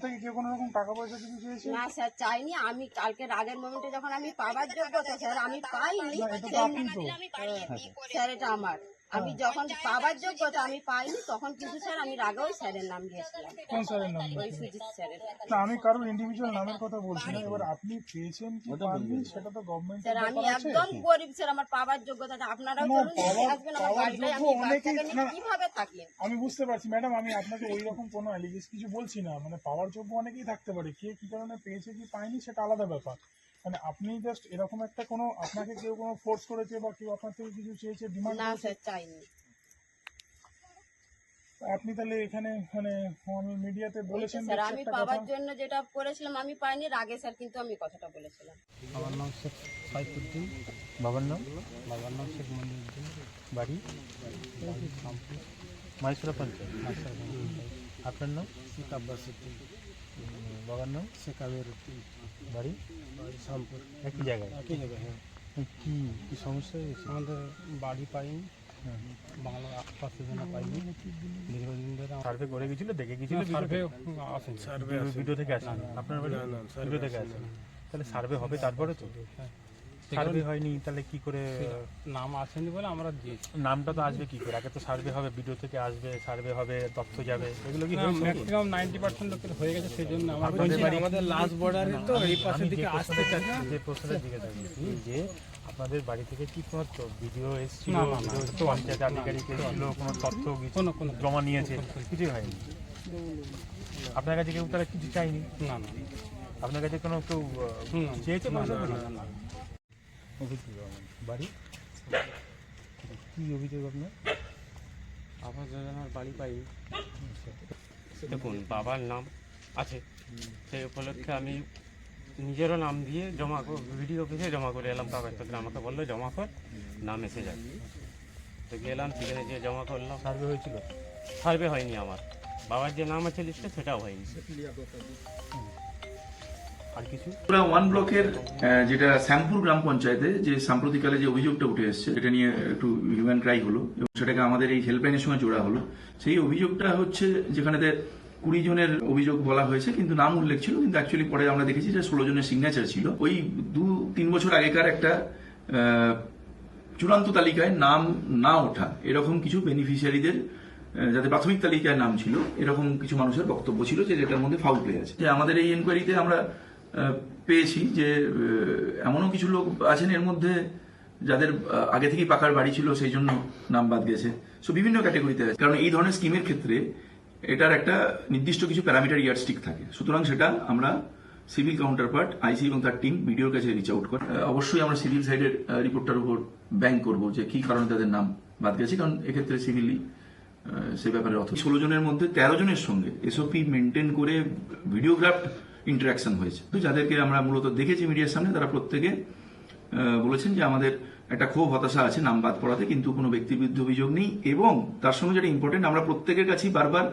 থেকে কেউ কোনো রকম টাকা পয়সা কিছু চেয়েছে? না স্যার চাইনি। আমি কালকে রাগের মোমেন্টে যখন আমি পাওয়ার যোগ্য স্যার আমি পাইনি। স্যার এটা আমার। আমি যখন পাবার যোগ্যতা আমি পাইনি তখন কিন্তু স্যার আমি রাগেও স্যারের নাম দিয়েছিলাম কোন স্যারের নাম ওই সুজিত স্যারের। না আমি কারোর ইন্ডিভিজুয়াল নামের কথা বলছি না। এবার আপনি পেয়েছেন কি পাননি? সেটা তো গভর্নমেন্ট স্যার আমি একদম গরিব স্যার আমার পাবার যোগ্যতা আপনারাও না, ধরুন আসবেন আমার বাড়িটায় আমি বাচ্চাকে নিয়ে কীভাবে থাকি আমি বুঝতে পারছি। ম্যাডাম আমি আপনাকে ওই রকম কোনো অ্যালিগেস কিছু বলছি না। মানে পাওয়ার যোগ্য অনেকেই থাকতে পারে। কে কি কারণে পেয়েছে কি পায়নি সেটা আলাদা ব্যাপার। মানে আপনি জাস্ট এরকম একটা কোনো আপনাকে কেউ কোনো ফোর্স করেছে বা কেউ আপনার থেকে কিছু চেয়েছে ডিমান্ড না স্যার চাইনি। আপনি তাহলে এখানে মানে আমি মিডিয়াতে বলেছেন স্যার আমি পাওয়ার জন্য যেটা করেছিলাম আমি পাইনি। রাগে স্যার কিন্তু আমি কথাটা বলেছিলাম। আমার নাম শেখ সাইফুদ্দিন। বাবার নাম? বাবার নাম শেখ মনিরুদ্দিন। বাড়ি? মাইসুরা পঞ্চায়েত। আপনার নাম? শেখ আব্বাস বাবার নাম? শেখ আমির বাড়ি। শামপুর একই জায়গায়? একই জায়গায় হ্যাঁ। কি কি সমস্যা হয়েছে? আমাদের বাড়ি পাইনি। হ্যাঁ। বাংলা আশপাশের পাইনি। দীর্ঘদিন ধরে সার্ভে করে গেছিল দেখে গেছিল সার্ভে আসেন। সার্ভে ভিডিও থেকে আসেন? আপনার বাড়ি না, না, survey ভিডিও থেকে আসেন। তাহলে সার্ভে হবে তারপরে তো? হ্যাঁ। সার্ভে হয়নি। তাহলে কি করে? নাম আসেনি বলে আমরা দিয়েছি। নামটা তো আসবে কি করে? আগে তো সার্ভে হবে ভিডিও থেকে আসবে সার্ভে হবে তথ্য যাবে এগুলো কি ম্যাক্সিমাম নাইনটি পার্সেন্ট লোকের হয়ে গেছে সেই জন্য আমার আপনাদের বাড়ি আমাদের লাস্ট বর্ডারে তো এই পাশের দিকে আসতে চাচ্ছি যে প্রশ্নের দিকে যে আপনাদের বাড়ি থেকে কি কোনো ভিডিও এসেছিল না, না, না। পঞ্চায়েত আধিকারিক এসেছিল কোনো তথ্য কিছু কোনো কোনো জমা নিয়েছে? কিছুই হয়নি। আপনার কাছে কেউ তারা কিছু চাইনি না না আপনার কাছে কোনো কেউ চেয়েছে না, রহমান। বাড়ি? কি অভিযোগ আপনার? আবাস যোজনার বাড়ি পাই। দেখুন বাবার নাম আছে। সেই উপলক্ষে আমি নিজেরও নাম দিয়ে জমা ভিডিও অফিসে জমা করে এলাম। কাগজপত্র আমাকে বলল জমা কর নাম এসে যাবে। তো গেলাম সেখানে যে জমা করলাম। সার্ভে হয়েছিল? সার্ভে হয়নি আমার। বাবার যে নাম আছে লিস্টে সেটাও হয়নি। ত্রিপুরা ওয়ান ব্লকের যেটা শ্যামপুর গ্রাম পঞ্চায়েতে যে সাম্প্রতিককালে যে অভিযোগটা উঠে এসেছে, এটা নিয়ে একটু হিউম্যান ক্রাই হলো এবং সেটাকে আমাদের এই হেল্পলাইনের সঙ্গে জোড়া হলো। সেই অভিযোগটা হচ্ছে যেখানে কুড়ি জনের অভিযোগ বলা হয়েছে, কিন্তু নাম উল্লেখ ছিল, কিন্তু অ্যাকচুয়ালি পরে আমরা দেখেছি যে ষোলো জনের সিগনেচার ছিল। ওই দু, তিন বছর আগেকার একটা চূড়ান্ত তালিকায় নাম না ওঠা, এরকম কিছু বেনিফিশিয়ারিদের যাতে প্রাথমিক তালিকায় নাম ছিল, এরকম কিছু মানুষের বক্তব্য ছিল যে যেটার মধ্যে ফাউল প্লে আছে। যে আমাদের এই এনকোয়ারিতে আমরা পেয়েছি যে এমনও কিছু লোক আছেন এর মধ্যে যাদের আগে থেকেই পাকার বাড়ি ছিল, সেই জন্য নাম বাদ গেছে। সো বিভিন্ন ক্যাটাগরিতে আছে। কারণ এই ধরনের স্কিমের ক্ষেত্রে এটার একটা নির্দিষ্ট কিছু প্যারামিটার ইয়ারস্টিক থাকে। সুতরাং সেটা আমরা সিভিল কাউন্টার পার্ট আইসি এবং তার টিম বিডিওর কাছে রিচ আউট করে। অবশ্যই আমরা সিভিল সাইডের রিপোর্টটার উপর ব্যাংক করব যে কি কারণে তাদের নাম বাদ গেছে। কারণ এক্ষেত্রে সিভিলি সে ব্যাপারে অত ষোলো জনের মধ্যে তেরো জনের সঙ্গে এসওপি মেনটেন করে ভিডিওগ্রাফ ইন্টারাকশন হয়েছে। তো যাদেরকে আমরা মূলত দেখেছি মিডিয়ার সামনে, তারা প্রত্যেকে বলেছেন যে আমাদের একটা ক্ষোভ, হতাশা আছে নাম বাদ পড়াতে, কিন্তু কোনো ব্যক্তির বিরুদ্ধে অভিযোগ নেই এবং তার সঙ্গে যেটা ইম্পর্টেন্ট আমরা প্রত্যেকের কাছেই বারবার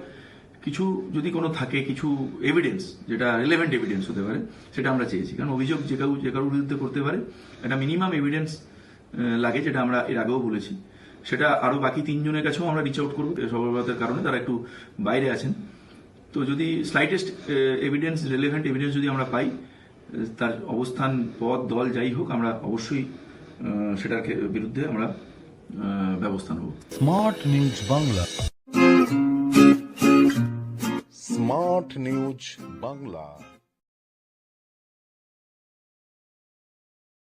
কিছু, যদি কোনো থাকে, কিছু এভিডেন্স যেটা রিলেভেন্ট এভিডেন্স হতে পারে, সেটা আমরা চেয়েছি। কারণ অভিযোগ যে কাউ যে কারোর বিরুদ্ধে করতে পারে, একটা মিনিমাম এভিডেন্স লাগে, যেটা আমরা এর আগেও বলেছি। সেটা আরও বাকি তিনজনের কাছেও আমরা রিচ আউট করব সর্বভারতের কারণে, তারা একটু বাইরে আছেন। তো যদি স্লাইটেস্ট এভিডেন্স রেলেভেন্ট এভিডেন্স যদি আমরা পাই তার অবস্থান পদ দল যাই হোক আমরা অবশ্যই আহ, সেটার বিরুদ্ধে আমরা আহ, ব্যবস্থা নেব। Smart news Bangla smart news Bangla